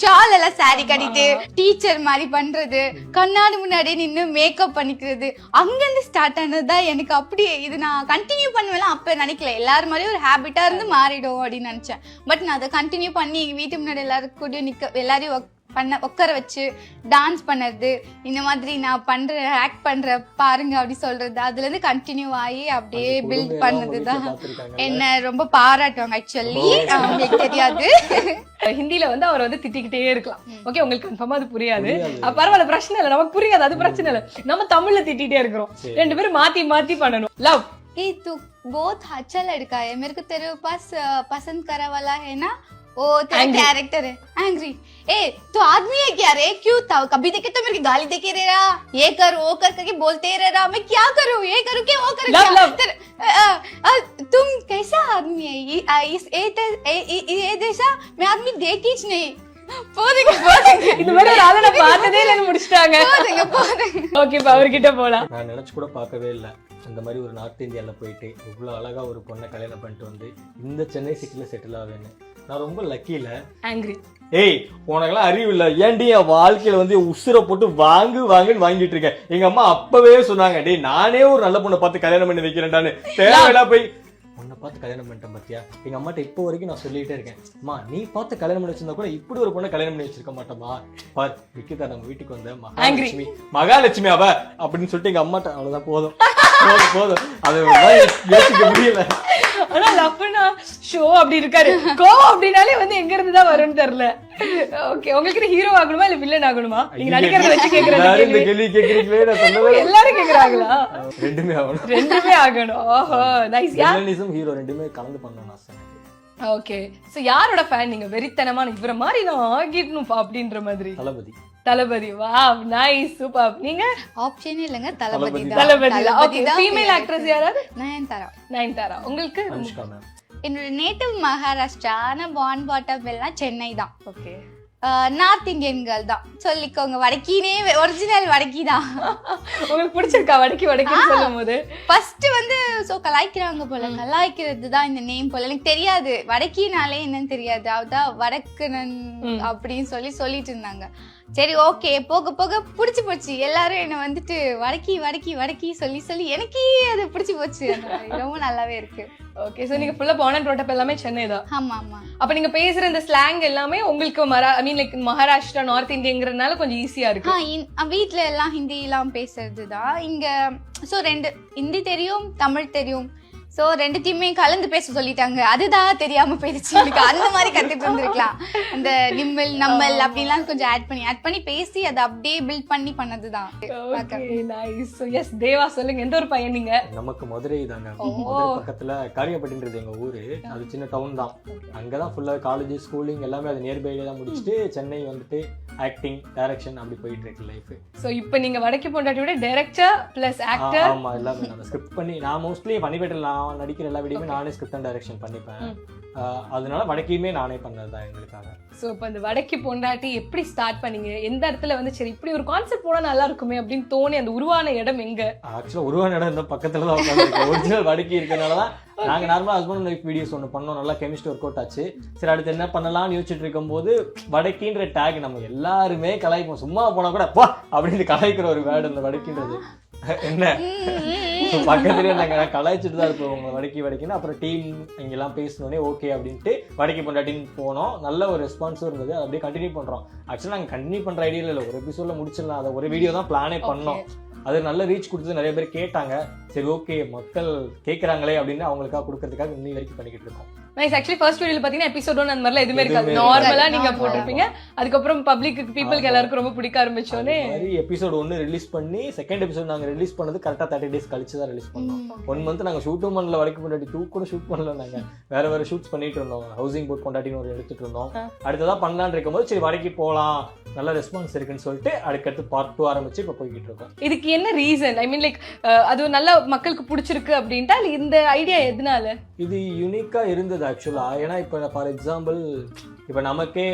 Shawl எல்லாம் sorry கட்டிட்டு teacher மாதிரி பண்றது. கண்ணாடி முன்னாடி நின்று மேக்கப் பண்ணிக்கிறது. அங்கிருந்து ஸ்டார்ட் ஆனதுதான் எனக்கு அப்படி இது நான் கண்டினியூ பண்ணுவேன் அப்போ நினைக்கல. எல்லாரும் மாதிரி ஒரு ஹேபிட்டா இருந்து மாறிடும் அப்படின்னு நினைச்சேன். பட் நான் அதை கண்டினியூ பண்ணி வீட்டு முன்னாடி எல்லாரும் கூட நிக்க எல்லாரையும் ஒர்க் பண்ண உட்கார வச்சு டான்ஸ் பண்ணது இந்த மாதிரி நான் பண்ற ஆக்ட் பண்ற பாருங்க அப்படி சொல்றது அதுல இருந்து கண்டினியூ ஆகி அப்படியே பில்ட் பண்ணதுதான் என்ன ரொம்ப பாராட்டுவாங்க ஆக்சுவலி அவங்களுக்கு தெரியாது ஹிந்தில வந்து அவர் வந்து திட்டிக்கிட்டே இருக்கலாம் ஓகே உங்களுக்கு கன்ஃபார்மா அது புரியாது அப்ப பரவாயில்ல பிரச்சனை இல்ல நமக்கு புரியாது அது பிரச்சனை இல்ல நம்ம தமிழ்ல திட்டிட்டே இருக்கிறோம் ரெண்டு பேரும் மாத்தி மாத்தி பண்ணணும் லவ் ए तू बहुत अच्छा लड़का है मेरे को तेरे पास अ, पसंद करा वाला है ना वो तेरा Angry. कैरेक्टर है एंग्री ए तू आदमी है क्या रे क्यों था कभी देखे तो मेरे को गाली देके रह रहा ये कर वो कर करके बोलते रह रहा मैं क्या करूँ ये करूँ क्या वो करूँ Love, क्या love. तेरे- अ, अ, अ, तुम कैसा आदमी है ये- अ, इस ए ते- ए- ए- ये जैसा मैं आदमी देखी ही नहीं போதுங்க போதுங்க இந்த மாதிரி ஒரு ஆளை நான் பார்த்ததே இல்லைன்னு முடிச்சிட்டாங்க போதுங்க போதுங்க ஓகே இப்ப அவர்கிட்ட போலாம் நான் நினச்சி கூட பார்க்கவே இல்லை இந்த மாதிரி ஒரு நார்த் இந்தியாவில் போயிட்டு இவ்வளோ அழகாக ஒரு பொண்ணை கல்யாணம் பண்ணிட்டு வந்து இந்த சென்னை சிட்டியில் செட்டில் ஆவேன்னு நான் ரொம்ப லக்கியில் ஆங்கிரி ஏய் உனக்கெல்லாம் அறிவு இல்லை. ஏன்டி என் வாழ்க்கையில வந்து உசுரை போட்டு வாங்கு வாங்குன்னு வாங்கிட்டு இருக்கேன்? எங்க அம்மா அப்பவே சொன்னாங்க டேய் நானே ஒரு நல்ல பொண்ணை பார்த்து கல்யாணம் பண்ணி வைக்கிறேன்டான்னு. தேவையில்லா போய். உன்னை பார்த்து கல்யாணம் பண்ணிட்டேன் பாத்தியா? எங்க அம்மாட்ட இப்போ வரைக்கும் நான் சொல்லிட்டே இருக்கேன். அம்மா நீ பார்த்து கல்யாணம் பண்ணி வச்சிருந்தா கூட இப்படி ஒரு பொண்ணை கல்யாணம் பண்ணி வச்சிருக்க மாட்டோமா பார் நிக்கிதா நம்ம வீட்டுக்கு வந்த மகாலட்சுமி. மகாலட்சுமி அவ அப்படின்னு சொல்லிட்டு எங்க அம்மாட்ட அவ்வளவுதான் போதும். போதும் போதும். அது யோசிக்க முடியல. லவ்னா ஷோ அப்படி இருக்காரு. கோவம் அப்படின்னாலே வந்து எங்க இருந்து தான் வரும்னு தெரியல. ஓகே உங்களுக்கு ஹீரோ ஆகணுமா இல்ல வில்லன் ஆகணுமா? நீங்க நடிக்கிறத வச்சு கேக்குறது எல்லாரும் கேக்குறாங்களா? ரெண்டுமே ஆகணும். ரெண்டுமே ஆகணும். ஓஹோ நைஸ் ஹீரோ ரெண்டுமே கலந்து பண்ணணும் ஆசை. ஓகே சோ யாரோட ஃபேன் நீங்க வெறித்தனமான இவர மாதிரி நான் ஆகிடணும்ப்பா அப்படின்ற மாதிரி. தளபதி. தளபதி. வா நைஸ் சூப்பர் நீங்க? ஆப்ஷனே இல்லைங்க Thalapathy Thalapathy okay female actress யாராவது? நயன்தாரா. நயன்தாரா. உங்களுக்கு? அனுஷ்கா மேம் என்னோட நேட்டிவ் மகாராஷ்டிரா ஆனா பான் பாட்டப் எல்லாம் சென்னை தான். ஓகே நார்த் இந்தியன் கேர்ள் தான். சொல்லிக்கோங்க வடக்கினே ஒரிஜினல் வடக்கி தான். உங்களுக்கு பிடிச்சிருக்கா வடக்கி வடக்கின்னு சொல்லும் போது ஃபர்ஸ்ட் வந்து சோ கலாய்க்கிறாங்க போல கலாய்க்கிறது தான் இந்த நேம் போல. எனக்கு தெரியாது. வடக்கினாலே என்னன்னு தெரியாது. அதான் வடக்குனன். அப்படின்னு சொல்லி சொல்லிட்டு இருந்தாங்க. சரி ஓகே போக போக பிடிச்சி போச்சு. எல்லாரும் என்ன வந்துட்டு வடக்கி வடக்கி வடக்கி சொல்லி சொல்லி எனக்கே அது பிடிச்சி போச்சு. ரொம்ப நல்லாவே இருக்கு. ஓகே சோ நீங்க ஃபுல்லா பான் அண்ட் ப்ரோட்டப் எல்லாமே சென்னை தான். ஆமா ஆமா. அப்ப நீங்க பேசுற இந்த ஸ்லாங் எல்லாமே உங்களுக்கு மரா I mean like Maharashtra north இந்தியங்கிறதுனால கொஞ்சம் ஈஸியா இருக்கு. ஆ, வீட்ல எல்லாம் ஹிந்தி எல்லாம் பேசுறது தான் இங்க சோ ரெண்டு ஹிந்தி தெரியும் தமிழ் தெரியும் சோ ரெண்டுத்தையுமே கலந்து பேச சொல்லிட்டாங்க. அதுதான் தெரியாம போயிடுச்சு. எனக்கு அந்த மாதிரி கத்துட்டு இருந்திருக்கலாம் அந்த நிம்மல் நம்மல் அப்படிலாம் கொஞ்சம் ஆட் பண்ணி ஆட் பண்ணி பேசி அதை அப்படியே பில்ட் பண்ணி பண்ணதுதான். நைஸ் எஸ் தேவா சொல்லுங்க. எந்த ஒரு பையன் நீங்க? நமக்கு மதுரை தாங்க. பக்கத்துல காரியப்பட்டின்றது எங்க ஊரு. அது சின்ன டவுன் தான். அங்கதான் ஃபுல்லா காலேஜ் ஸ்கூலிங் எல்லாமே அது நியர்பைல தான் முடிச்சுட்டு சென்னை வந்துட்டு ஆக்டிங் டைரக்ஷன் அப்படி போயிட்டு இருக்கு லைஃப் சோ இப்போ நீங்க வடக்கி பொண்டாட்டியோட டைரக்டர் பிளஸ் ஆக்டர் ஆமா எல்லாமே நான் ஸ்கிரிப்ட் பண்ணி நான் மோஸ்ட்லி பண்ணிப்பேட்டில் நான் நடிக்கிற எல்லா வீடியோமே நானே ஸ்கிரிப்ட் அண்ட் டைரக்ஷன் பண்ணிப்பேன். அதனால வடக்கையுமே நானே பண்ணது தான் எங்களுக்காக. சோ இப்போ இந்த வடக்கி பொண்டாட்டி எப்படி ஸ்டார்ட் பண்ணீங்க? எந்த இடத்துல வந்து சரி இப்படி ஒரு கான்செப்ட் போனா நல்லா இருக்குமே அப்படின்னு தோணி அந்த உருவான இடம் எங்க? ஆக்சுவலா உருவான இடம் இந்த பக்கத்துல தான் உட்காந்துருக்கு ஒரிஜினல் வடக்கி இருக்கனால தான் நாங்க நார்மலா ஹஸ்பண்ட் ஒய்ஃப் வீடியோஸ் ஒன்று பண்ணோம். நல்லா கெமிஸ்ட்ரி ஒர்க் அவுட் ஆச்சு. சரி அடுத்து என்ன பண்ணலாம்னு யோசிச்சுட்டு இருக்கும்போது வடக்கின்ற டேக் நம்ம எல்லாருமே கலாய்ப்போம். சும்மா போனா கூட பா அப்படின்னு கலாய்க்கிற ஒரு வேர்டு இந்த வடக்கின்றது. என்ன? பக்கத்துலயே நாங்க கலாய்ச்சிட்டு தான் இருப்போம். உங்களை வடக்கி வடக்கின்னு. அப்புறம் டீம் இங்கெல்லாம் பேசினோடனே ஓகே அப்படின்ட்டு வடக்கி பொண்டாட்டின்னு போனோம். நல்ல ஒரு ரெஸ்பான்ஸும் இருந்தது. அப்படியே கண்டினியூ பண்றோம். ஆக்சுவலா நாங்க கண்டினியூ பண்ற ஐடியா இல்லை. ஒரு எபிசோட்ல முடிச்சிடலாம். அதை ஒரு வீடியோ தான் பிளானே பண்ணோம். அது நல்ல ரீச் கொடுத்தது நிறைய பேர் கேட்டாங்க. சரி ஓகே மக்கள் கேட்கறாங்களே அப்படின்னு அவங்களுக்காக கொடுக்கறதுக்காக இன்னி வரைக்கும் பண்ணிக்கிட்டு இருக்கோம். நைஸ் ஆக்சுவலி ஃபர்ஸ்ட் வீடியோல பாத்தீங்கன்னா எபிசோட் ஒன் அந்த மாதிரிலாம் எதுவுமே இருக்காது. நார்மலா. நீங்க normal. போட்டிருப்பீங்க. அதுக்கப்புறம் பப்ளிக் பீப்புளுக்கு எல்லாருக்கும் ரொம்ப பிடிக்க ஆரம்பிச்சோன்னே மாதிரி எபிசோட் ஒன்று ரிலீஸ் பண்ணி செகண்ட் எபிசோட் நாங்க ரிலீஸ் பண்ணது கரெக்டா தேர்ட்டி டேஸ் கழிச்சு தான் ரிலீஸ் பண்ணோம். ஒன் மந்த் நாங்க ஷூட்டும் பண்ணல வடக்கு பொண்டாட்டி டூ கூட ஷூட் பண்ணல நாங்க. வேற வேற ஷூட்ஸ் பண்ணிட்டு இருந்தோம். ஹவுசிங் போர்ட் பொண்டாட்டின்னு ஒரு எடுத்துட்டு இருந்தோம். ஆ. அடுத்ததா பண்ணலான்னு இருக்கும்போது சரி வடக்கு போலாம். நல்ல ரெஸ்பான்ஸ் இருக்குன்னு சொல்லிட்டு அடுத்தடுத்து பார்ட் டூ ஆரம்பிச்சு இப்போ போய்கிட்டு இருக்கோம். இதுக்கு என்ன ரீசன் ஐ மீன் லைக் அது நல்லா மக்களுக்கு பிடிச்சிருக்கு அப்படின்ட்டா இந்த ஐடியா எதனால? இது யூனிக்காக இருந்தது ஆக்சுவலா ஏன்னா இப்போ ஃபார் எக்ஸாம்பிள் இப்போ நமக்கே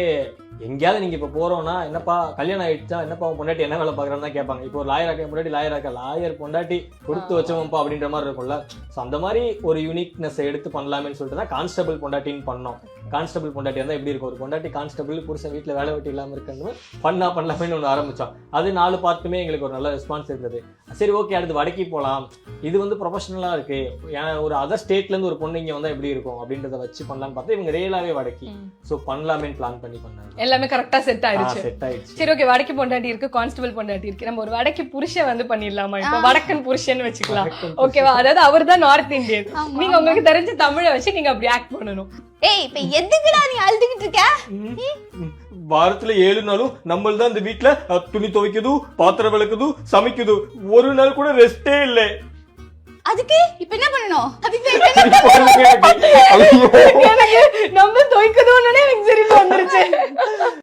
எங்கேயாவது நீங்க இப்ப போறோம்னா என்னப்பா கல்யாணம் ஆயிடுச்சா என்னப்பா பொண்டாட்டி என்ன வேலை பாக்குறான்னு தான் கேட்பாங்க. இப்போ ஒரு லாயர் ஆக்க பொண்டாட்டி லாயர் ஆக்க லாயர் பொண்டாட்டி கொடுத்து வச்சவன்ப்பா அப்படின்ற மாதிரி இருக்கும்ல. ஸோ அந்த மாதிரி ஒரு யூனிக்னஸ் எடுத்து பண்ணலாமேன்னு சொல்லிட்டு தான் கான்ஸ்டபிள் பொண்டாட்டின்னு பண்ணோம். கான்ஸ்டபிள் பொண்டாட்டி இருந்தா எப்படி இருக்கும்? ஒரு பொண்டாட்டி கான்ஸ்டபிள் புருஷன் வீட்டுல வேலை வெட்டி இல்லாம இருக்கணும் பண்ணா பண்ணலாமேன்னு ஒன்று ஆரம்பிச்சோம். அது நாலு பார்ட்டுமே எங்களுக்கு ஒரு நல்ல ரெஸ்பான்ஸ் இருந்தது. சரி ஓகே அடுத்து வடக்கி போலாம். இது வந்து ப்ரொஃபஷனலா இருக்கு. ஏன்னா ஒரு அதர் ஸ்டேட்ல இருந்து ஒரு பொண்ணு இங்க வந்தா எப்படி இருக்கும் அப்படின்றத வச்சு பண்ணலாம்னு பார்த்தா இவங்க ரியலாவே வடக்கி. ஸோ பண்ணலாமேன்னு பிளான் பண்ணி பண்ணாங்க. எல்லாமே கரெக்டா செட் ஆயிடுச்சு. செட் ஆயிடுச்சு. சரி ஓகே வடக்கு பொண்டாட்டி இருக்கு கான்ஸ்டபிள் பொண்டாட்டி இருக்கு. நம்ம ஒரு வடக்கு புருஷன் வந்து பண்ணிடலாமா இப்போ? வடக்கன் புருஷன். வச்சுக்கலாம் ஓகேவா அதாவது அவர் தான் நார்த் இந்தியன் நீங்க உங்களுக்கு தெரிஞ்ச தமிழை வச்சு நீங்க அப்படி ஆக்ட் பண்ணணும். ஏய் இப்ப எதுக்குடா நீ அழுதுகிட்டு இருக்க. வாரத்துல ஏழு நாளும் நம்மள தான் இந்த வீட்ல அஹ், துணி துவைக்குது பாத்திரம் விளக்குது சமைக்குது. ஒரு நாள் கூட ரெஸ்டே இல்ல. அதுக்கு இப்ப என்ன பண்ணணும்? அதுக்கு நம்ம தொய்க்குதோன்னு எனக்கு சிரிப்பு வந்துருச்சு.